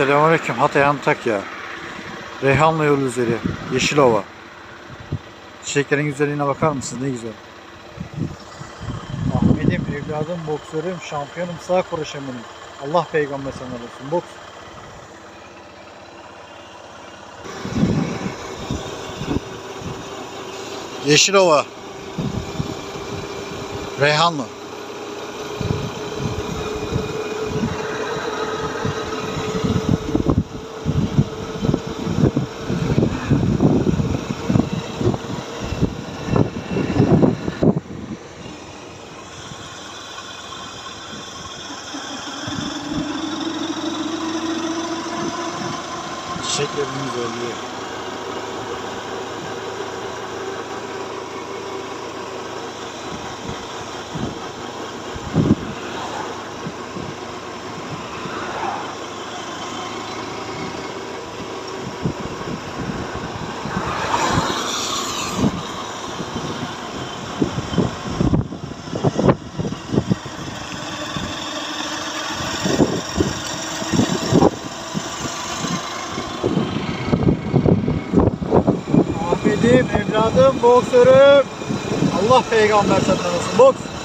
Selamünaleyküm Hatay Antakya. Reyhanlı yol üzeri. Yeşilova. Çiçeklerin güzelliğine bakar mısınız? Ne güzel. Ahmet'im, evladım, boksörüm, şampiyonum, sağ kuruşemenim. Allah peygamber sana olsun. Boks. Yeşilova. Reyhanlı. Çiçeklerin güzelliği. Ahmet'im, evladım, boksörüm. Allah peygamber senden olsun. Boks.